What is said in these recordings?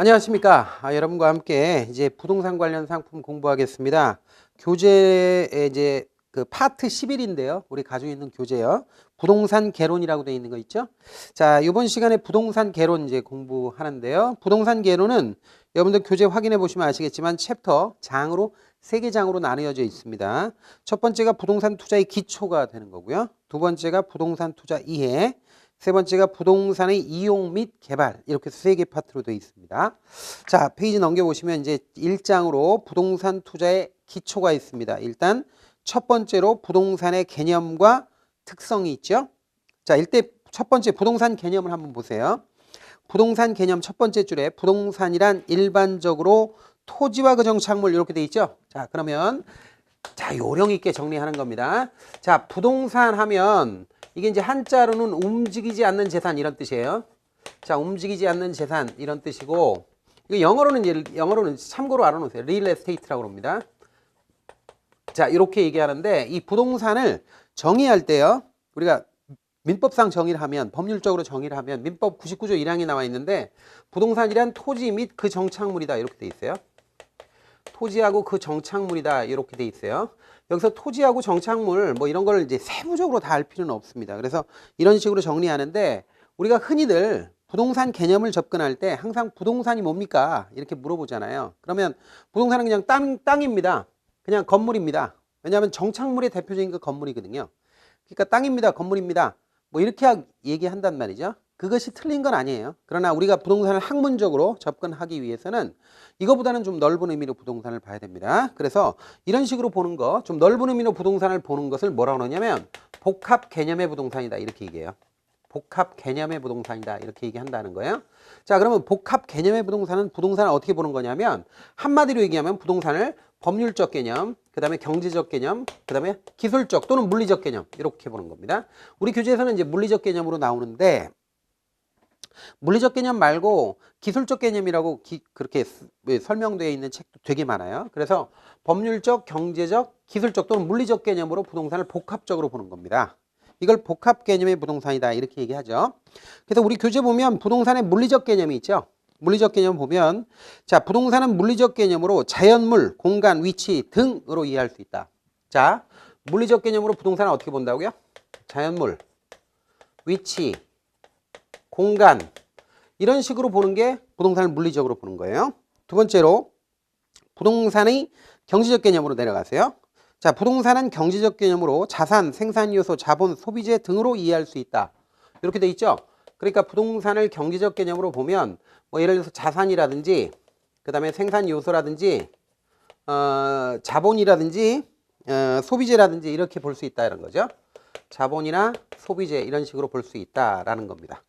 안녕하십니까. 아, 여러분과 함께 이제 부동산 관련 상품 공부하겠습니다. 교재에 이제 그 파트 11인데요. 우리 가지고 있는 교재요. 부동산 개론이라고 되어 있는 거 있죠? 자, 이번 시간에 부동산 개론 이제 공부하는데요. 부동산 개론은 여러분들 교재 확인해 보시면 아시겠지만 챕터 장으로 세 개 장으로 나뉘어져 있습니다. 첫 번째가 부동산 투자의 기초가 되는 거고요. 두 번째가 부동산 투자 이해, 세 번째가 부동산의 이용 및 개발 이렇게 세 개 파트로 되어 있습니다. 자 페이지 넘겨보시면 이제 1장으로 부동산 투자의 기초가 있습니다. 일단 첫 번째로 부동산의 개념과 특성이 있죠. 자 일대 첫 번째 부동산 개념을 한번 보세요. 부동산 개념 첫 번째 줄에 부동산이란 일반적으로 토지와 그 정착물 이렇게 돼 있죠. 자 그러면 자 요령 있게 정리하는 겁니다. 자 부동산 하면 이게 이제 한자로는 움직이지 않는 재산 이런 뜻이에요. 자, 움직이지 않는 재산 이런 뜻이고 이거 영어로는 영어로는 참고로 알아놓으세요. real estate라고 합니다. 자, 이렇게 얘기하는데 이 부동산을 정의할 때요. 우리가 민법상 정의를 하면 법률적으로 정의를 하면 민법 99조 1항이 나와 있는데 부동산이란 토지 및 그 정착물이다 이렇게 돼 있어요. 토지하고 그 정착물이다 이렇게 돼 있어요. 여기서 토지하고 정착물 뭐 이런 걸 이제 세부적으로 다알 필요는 없습니다. 그래서 이런 식으로 정리하는데 우리가 흔히들 부동산 개념을 접근할 때 항상 부동산이 뭡니까? 이렇게 물어보잖아요. 그러면 부동산은 그냥 땅, 땅입니다. 그냥 건물입니다. 왜냐하면 정착물의 대표적인 그 건물이거든요. 그러니까 땅입니다. 건물입니다. 뭐 이렇게 하- 얘기한단 말이죠. 그것이 틀린 건 아니에요. 그러나 우리가 부동산을 학문적으로 접근하기 위해서는 이거보다는 좀 넓은 의미로 부동산을 봐야 됩니다. 그래서 이런 식으로 보는 거, 좀 넓은 의미로 부동산을 보는 것을 뭐라고 그러냐면 복합 개념의 부동산이다 이렇게 얘기해요. 복합 개념의 부동산이다 이렇게 얘기한다는 거예요. 자 그러면 복합 개념의 부동산은 부동산을 어떻게 보는 거냐면 한마디로 얘기하면 부동산을 법률적 개념, 그 다음에 경제적 개념, 그 다음에 기술적 또는 물리적 개념 이렇게 보는 겁니다. 우리 교재에서는 이제 물리적 개념으로 나오는데 물리적 개념 말고 기술적 개념이라고 기- 그렇게 설명되어 있는 책도 되게 많아요. 그래서 법률적, 경제적, 기술적 또는 물리적 개념으로 부동산을 복합적으로 보는 겁니다. 이걸 복합 개념의 부동산이다 이렇게 얘기하죠. 그래서 우리 교재 보면 부동산의 물리적 개념이 있죠. 물리적 개념 보면 자 부동산은 물리적 개념으로 자연물, 공간, 위치 등으로 이해할 수 있다. 자 물리적 개념으로 부동산을 어떻게 본다고요? 자연물, 위치, 공간 이런 식으로 보는 게 부동산을 물리적으로 보는 거예요. 두 번째로 부동산의 경제적 개념으로 내려가세요. 자, 부동산은 경제적 개념으로 자산, 생산 요소, 자본, 소비재 등으로 이해할 수 있다. 이렇게 돼 있죠. 그러니까 부동산을 경제적 개념으로 보면 뭐 예를 들어서 자산이라든지 그다음에 생산 요소라든지 어, 자본이라든지 어, 소비재라든지 이렇게 볼 수 있다 이런 거죠. 자본이나 소비재 이런 식으로 볼 수 있다라는 겁니다.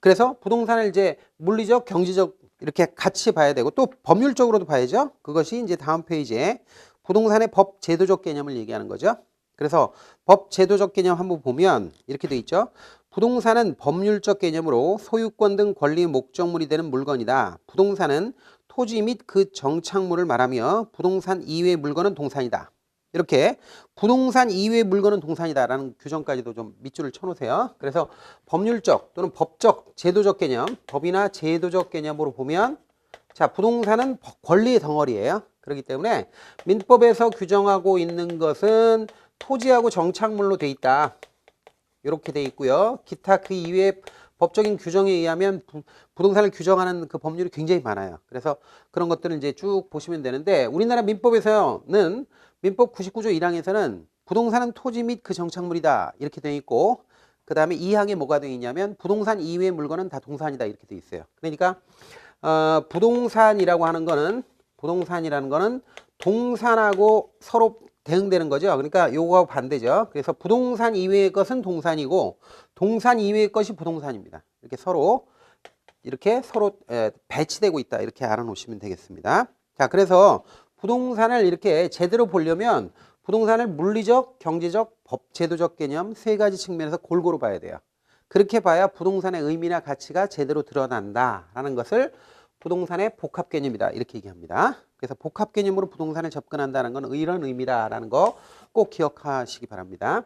그래서 부동산을 이제 물리적, 경제적 이렇게 같이 봐야 되고 또 법률적으로도 봐야죠. 그것이 이제 다음 페이지에 부동산의 법 제도적 개념을 얘기하는 거죠. 그래서 법 제도적 개념 한번 보면 이렇게 돼 있죠. 부동산은 법률적 개념으로 소유권 등 권리 목적물이 되는 물건이다. 부동산은 토지 및 그 정착물을 말하며 부동산 이외의 물건은 동산이다. 이렇게 부동산 이외의 물건은 동산이다라는 규정까지도 좀 밑줄을 쳐놓으세요. 그래서 법률적 또는 법적, 제도적 개념, 법이나 제도적 개념으로 보면 자 부동산은 권리의 덩어리예요. 그렇기 때문에 민법에서 규정하고 있는 것은 토지하고 정착물로 돼 있다. 이렇게 돼 있고요. 기타 그 이외의 법적인 규정에 의하면 부, 부동산을 규정하는 그 법률이 굉장히 많아요. 그래서 그런 것들을 이제 쭉 보시면 되는데 우리나라 민법에서는 민법 99조 1항에서는 부동산은 토지 및 그 정착물이다 이렇게 돼 있고 그 다음에 2항에 뭐가 돼 있냐면 부동산 이외의 물건은 다 동산이다 이렇게 돼 있어요. 그러니까 어, 부동산이라고 하는 거는 부동산이라는 거는 동산하고 서로 대응되는 거죠. 그러니까 요거하고 반대죠. 그래서 부동산 이외의 것은 동산이고 동산 이외의 것이 부동산입니다. 이렇게 서로 이렇게 서로 에, 배치되고 있다. 이렇게 알아놓으시면 되겠습니다. 자, 그래서 부동산을 이렇게 제대로 보려면 부동산을 물리적, 경제적, 법, 제도적 개념 세 가지 측면에서 골고루 봐야 돼요. 그렇게 봐야 부동산의 의미나 가치가 제대로 드러난다라는 것을 부동산의 복합 개념이다 이렇게 얘기합니다. 그래서 복합 개념으로 부동산을 접근한다는 건 이런 의미다라는 거 꼭 기억하시기 바랍니다.